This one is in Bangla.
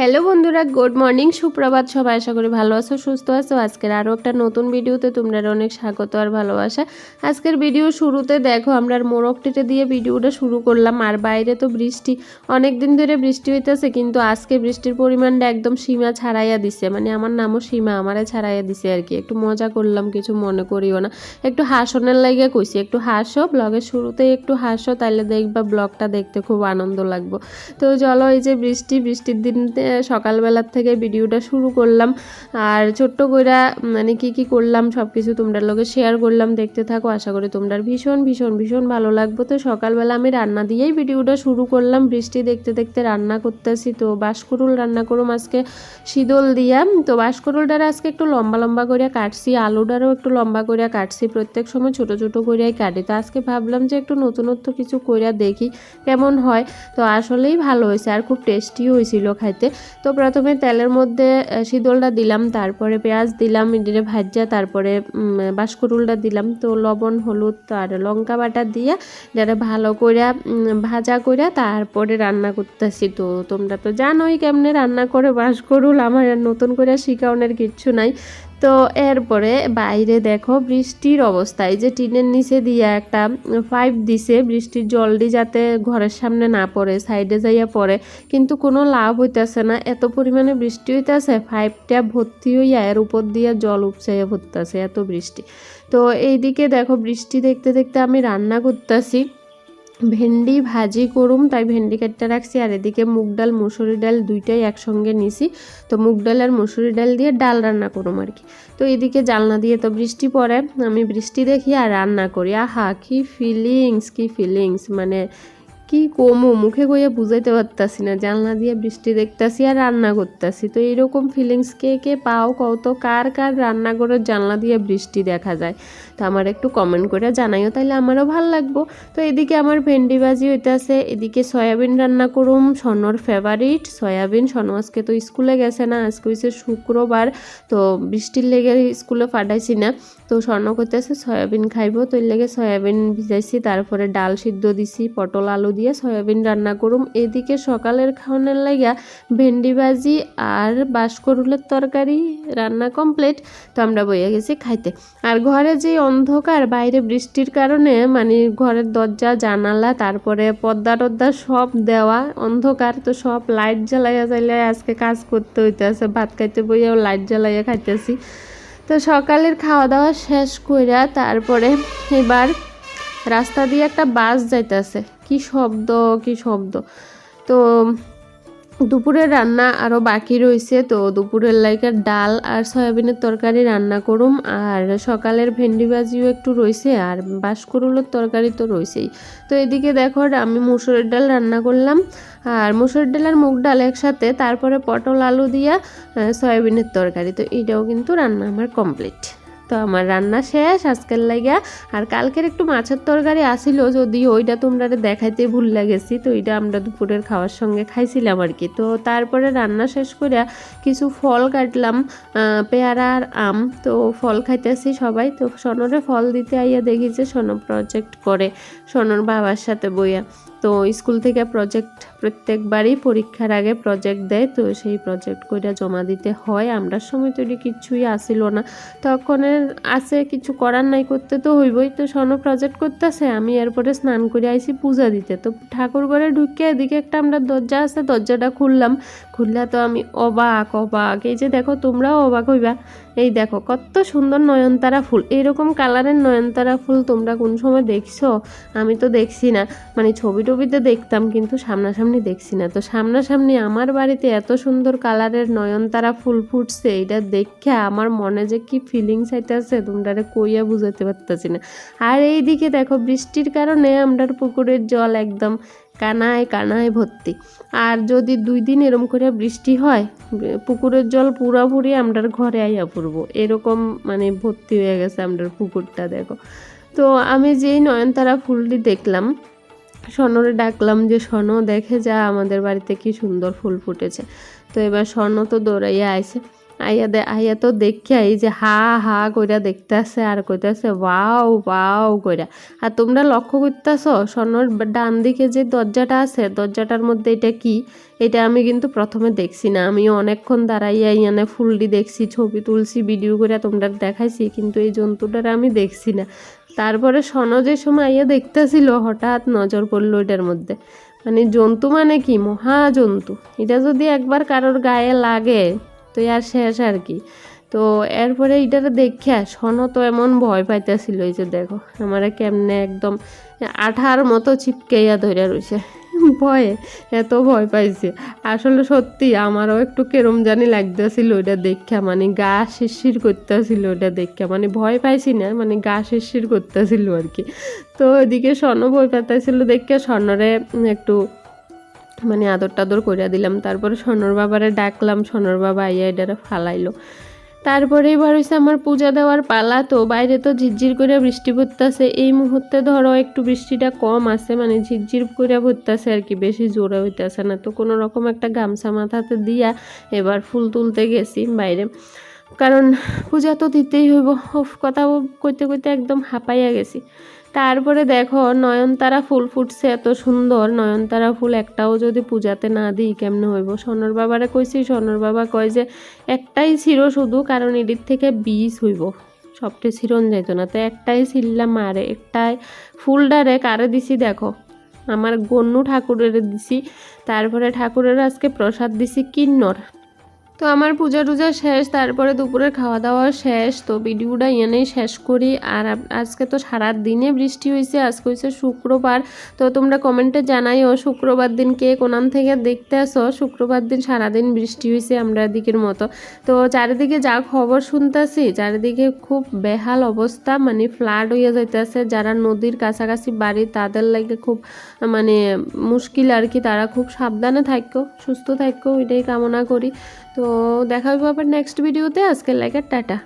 হ্যালো বন্ধুরা, গুড মর্নিং। সুপ্রভাত সবাই, আশা করি ভালো আছো, সুস্থ আছো। আজকের আরও একটা নতুন ভিডিওতে তোমরা অনেক স্বাগত আর ভালোবাসা। আজকের ভিডিও শুরুতে দেখো, আমরা মোরগ টেটে দিয়ে ভিডিওটা শুরু করলাম। আর বাইরে তো বৃষ্টি অনেক দিন ধরে বৃষ্টি হইতেছে, কিন্তু আজকে বৃষ্টির পরিমাণটা একদম সীমা ছাড়াইয়া দিছে। মানে আমার নামও সীমা, আমারে ছাড়াইয়া দিছে আর কি। একটু মজা করলাম, কিছু মনে করিও না। একটু হাসনের লাগে কইছি, একটু হাসো। ব্লগের শুরুতে একটু হাসো, তাইলে দেখবা ব্লগটা দেখতে খুব আনন্দ লাগবো। তো চলো, এই যে বৃষ্টি, বৃষ্টির দিন সকালবেলার থেকে ভিডিওটা শুরু করলাম। আর ছোট্ট কইরা মানে কি কি করলাম সব কিছু তোমরা লোকে শেয়ার করলাম, দেখতে থাকো। আশা করি তোমরা ভীষণ ভীষণ ভীষণ ভালো লাগবে। তো সকালবেলা আমি রান্না দিয়েই ভিডিওটা শুরু করলাম। বৃষ্টি দেখতে দেখতে রান্না করতেছি। তো বাঁশকুরুল রান্না করুম আজকে শীতল দিয়া। তো বাঁশকুরুলটার আজকে একটু লম্বা লম্বা করিয়া কাটছি। আলুটারও একটু লম্বা করিয়া কাটছি। প্রত্যেক সময় ছোট ছোট করিয়াই কাটি। তো আজকে ভাবলাম যে একটু নতুনত্ব কিছু করিয়া দেখি, কেমন হয়। তো আসলেই ভালো হয়েছে। আর খুব টেস্টিও হয়েছিল খাইতে। তো প্রথমে তেলের মধ্যে শীতলটা দিলাম তারপরে পেঁয়াজ দিলাম ইডিরে ভাজা তারপরে উম, দিলাম। তো লবণ হলুদ আর লঙ্কা বাটা দিয়ে যারা ভালো করে ভাজা করে তারপরে রান্না করতেছি। তো তোমরা তো জানোই কেমনে রান্না করে বাঁশকুরুল আমার নতুন করে শিখাওনের কিচ্ছু নাই। তো এরপরে বাইরে দেখো বৃষ্টির অবস্থায় যে টিনের নিচে দিয়ে একটা পাইপ দিছে, বৃষ্টির জলটি যাতে ঘরের সামনে না পড়ে, সাইডে যাইয়া পড়ে, কিন্তু কোনো লাভ হইতেছে না। এত পরিমাণে বৃষ্টি হইতেছে, পাইপটা ভর্তি হইয়া এর উপর দিয়ে জল উপচাইয়া ভরতেছে এত বৃষ্টি। তো এইদিকে দেখো বৃষ্টি দেখতে দেখতে আমি রান্না করতেছি। ভেন্ডি ভাজি করুম, তাই ভেন্ডি কাটতে রাখছি। আর এদিকে মুগ ডাল, মুসুরি ডাল দুইটাই একসঙ্গে নিছি। তো মুগ ডাল আর মুসুরি ডাল দিয়ে ডাল রান্না করুম আর কি। তো এদিকে জালনা দিয়ে তো বৃষ্টি পড়ে, আমি বৃষ্টি দেখি আর রান্না করি। আহা, কি ফিলিংস কি ফিলিংস মানে কি কমু? মুখে কইয়া বুঝাইতে পারতাছি না, জানলা দিয়ে বৃষ্টি দেখতাছি আর রান্না করতাছি। তো এরকম ফিলিংস কে কে পাও কত কার কার রান্না করে জানলা দিয়ে বৃষ্টি দেখা যায়? তো আমার একটু কমেন্ট করে জানাইও, তাইলে আমারও ভালো লাগবো। তো এদিকে আমার ভেন্ডি ভাজি হইতাছে, এদিকে সয়াবিন রান্না করুম, সনর ফেভারিট সয়াবিন, সনো আজকে তো স্কুলে গেছে না, আজকে হয়েছে শুক্রবার, তো বৃষ্টির লেগে স্কুলে পাঠাইছি না। তো স্বর্ণ করতেছে সয়াবিন খাইবো। তো এর লেগে সয়াবিন ভিজাইছি, তারপরে ডাল সিদ্ধ দিছি, পটল, আলু দিয়ে সয়াবিন রান্না করুম। এদিকে সকালের খাওয়ানোর লাগা ভেন্ডি ভাজি আর বাঁশকরুলের তরকারি রান্না কমপ্লিট। তো আমরা বইয়া গেছি খাইতে। আর ঘরে যে অন্ধকার, বাইরে বৃষ্টির কারণে মানে ঘরের দরজা, জানালা, তারপরে পর্দা টর্দা সব দেওয়া অন্ধকার। তো সব লাইট জ্বালাইয়া জ্বালাইয়া আজকে কাজ করতে হইতেছে। ভাত খাইতে বইয়াও লাইট জ্বালাইয়া খাইতেছি। তো সকালের খাওয়া দাওয়া শেষ কইরা তারপরে এবার রাস্তা দিয়ে একটা বাস যাইতেছে। কি শব্দ কি শব্দ? তো দুপুরের রান্না আরও বাকি রয়েছে তো দুপুরের লাইকার ডাল আর সয়াবিনের তরকারি রান্না করুম। আর সকালের ভেন্ডি ভাজিও একটু রয়েছে আর বাঁশকরুলের তরকারি তো রয়েছেই তো এদিকে দেখো, আমি মুসুরের ডাল রান্না করলাম। আর মুসুর ডাল আর মুগ ডাল একসাথে, তারপরে পটল, আলু দিয়া সয়াবিনের তরকারি। তো এটাও কিন্তু রান্না আমার কমপ্লিট। তো আমার রান্না শেষ, আজকের লাগিয়া। আর কালকের একটু মাছের তরকারি আসিল যদি ওইটা তোমরা দেখাইতে ভুল লাগেছি, তো এটা আমরা দুপুরের খাওয়ার সঙ্গে খাইছিলাম আর কি। তো তারপরে রান্না শেষ করিয়া কিছু ফল কাটলাম পেয়ারা আর আম। তো ফল খাইতেছি সবাই, তো সনরে ফল দিতে আইয়া দেখি যে সন প্রজেক্ট করে, সনর বাবার সাথে বইয়া। তো স্কুল থেকে প্রজেক্ট প্রত্যেকবারই পরীক্ষার আগে প্রজেক্ট দেয়, তো সেই প্রজেক্ট কইরা জমা দিতে হয়। আমরা সময় তৈরি কিছুই আসিল না। তখন আছে কিছু করার নাই করতে তো হইবই। তো স্বর্ণ প্রজেক্ট করতেছে, আমি এরপরে স্নান করে আইসি পূজা দিতে। তো ঠাকুর ঘরে ঢুকে এদিকে একটা আমরা দরজা আছে, দরজাটা খুললাম। খুললা তো আমি অবাক অবাক। এই যে দেখো তোমরাও অবাক হইবা। এই দেখো, কত সুন্দর নয়নতারা ফুল। এইরকম কালারের নয়নতারা ফুল তোমরা কোন সময় দেখছ? আমি তো দেখছি না। মানে ছবি টবিতে দেখতাম, কিন্তু সামনাসামনি দেখছি না। তো সামনাসামনি আমার বাড়িতে এত সুন্দর কালারের নয়নতারা ফুল ফুটছে এটা দেখে আমার মনে যে কি ফিলিংস আইতেছে তোমরা কইয়া বুঝাতে পারতেছি না। আর এইদিকে দেখো, বৃষ্টির কারণে আমরার পুকুরের জল একদম কানায় কানায় ভর্তি। আর যদি দুই দিন এরম করে বৃষ্টি হয়, পুকুরের জল পুরাপুরি আমরার ঘরে আইয়া পড়ব। এরকম মানে ভর্তি হয়ে গেছে আমরার পুকুরটা, দেখো। তো আমি যেই নয়নতারা ফুলটি দেখলাম স্বর্ণরে ডাকলাম যে স্বর্ণ দেখে যা, আমাদের বাড়িতে কি সুন্দর ফুল ফুটেছে। তো এবার স্বর্ণ তো দৌড়াইয়া আইছে। আইয়া দে, আইয়া তো দেখে এই যে হা হা কইরা দেখতেছে আর কইতাছে ওয়াও ওয়াও কইরা। আর তোমরা লক্ষ্য করতেছ, স্বর্ণর ডান দিকে যে দরজাটা আছে, দরজাটার মধ্যে এটা কি? এটা আমি কিন্তু প্রথমে দেখছি না। আমি অনেকক্ষণ দাঁড়াইয়া ইয়ানে ফুলটি দেখছি, ছবি তুলছি, ভিডিও করে তোমরা দেখাইছি, কিন্তু এই জন্তুটার আমি দেখছি না। তারপরে স্বর্ণ যে সময় আইয়া দেখতেছিল, হঠাৎ নজর পড়ল এটার মধ্যে। মানে জন্তু মানে কি? মহা জন্তু এটা যদি একবার কারোর গায়ে লাগে তো আর শেষ আর কি। তো এরপরে এটারে দেখে সন তো এমন ভয় পাইতেছিল এই যে দেখো, আমার কেমনে একদম আঠার মতো চিপকাইয়া ধরে রয়েছে ভয়ে, এত ভয় পাইছে। আসলে সত্যি আমারও একটু কেরম জানি লাগতেছিল ওইটা দেখা মানে গা শিরশির করতেছিল ওইটা দেখা মানে ভয় পাইছি না মানে গা শিরশির করতেছিল আর কি। তো ওইদিকে স্বর্ণ ভয় পাইতেছিল দেখে স্বর্ণরে একটু মানে আদর টাদর কইরা দিলাম। তারপরে স্বর্ণর বাবারে ডাকলাম স্বর্ণর বাবা আইয়া এটারে ফালাইলো। তারপরে এবার হচ্ছে আমার পূজা দেওয়ার পালা। তো বাইরে তো ঝিরঝির করে বৃষ্টি পড়তেছে। এই মুহূর্তে ধরো একটু বৃষ্টিটা কম আছে মানে ঝিরঝির করে পড়তেছে আর কি, বেশি জোরে হইতেছে না। তো কোনো রকম একটা গামছা মাথাতে দিয়া এবার ফুল তুলতে গেছি বাইরে। কারণ পূজা তো দিতেই হইব। কথা কইতে কইতে একদম হাঁপাইয়া গেছি। তারপরে দেখো, নয়নতারা ফুল ফুটছে এত সুন্দর। নয়নতারা ফুল একটাও যদি পূজাতে না দিই, কেমনে হইব? সোনর বাবারে কইছি, সোনর বাবা কয় যে, একটাই ছিল শুধু, কারণ এটির থেকে বীজ হইব। সবটে ছিরন যাইত না। তো একটাই ছিললাম মারে, একটাই ফুলডারে কারে দিছি দেখো? আমার গন্নু ঠাকুরের দিছি। তারপরে ঠাকুরের আজকে প্রসাদ দিছি কিন্নর। তো আমার পূজা টুজা শেষ, তারপরে দুপুরের খাওয়া দাওয়া শেষ, তো ভিডিওটা এনেই শেষ করি। আর আজকে তো সারা দিনে বৃষ্টি হয়েছে আজকে হয়েছে শুক্রবার। তো তোমরা কমেন্টে জানাইও, শুক্রবার দিন কে কোনান থেকে দেখতে আসো? শুক্রবার দিন সারাদিন বৃষ্টি হয়েছে আমরা দিকের মতো। তো চারিদিকে যা খবর শুনতেছি, চারিদিকে খুব বেহাল অবস্থা মানে ফ্লাড হয়ে যাইতেছে। যারা নদীর কাছাকাছি বাড়ি, তাদের লাগে খুব মানে মুশকিল আর কি। তারা খুব সাবধানে থাকো সুস্থ থাকো এটাই কামনা করি। তো দেখা হবে আবার নেক্সট ভিডিওতে আজকের লাগে টাটা।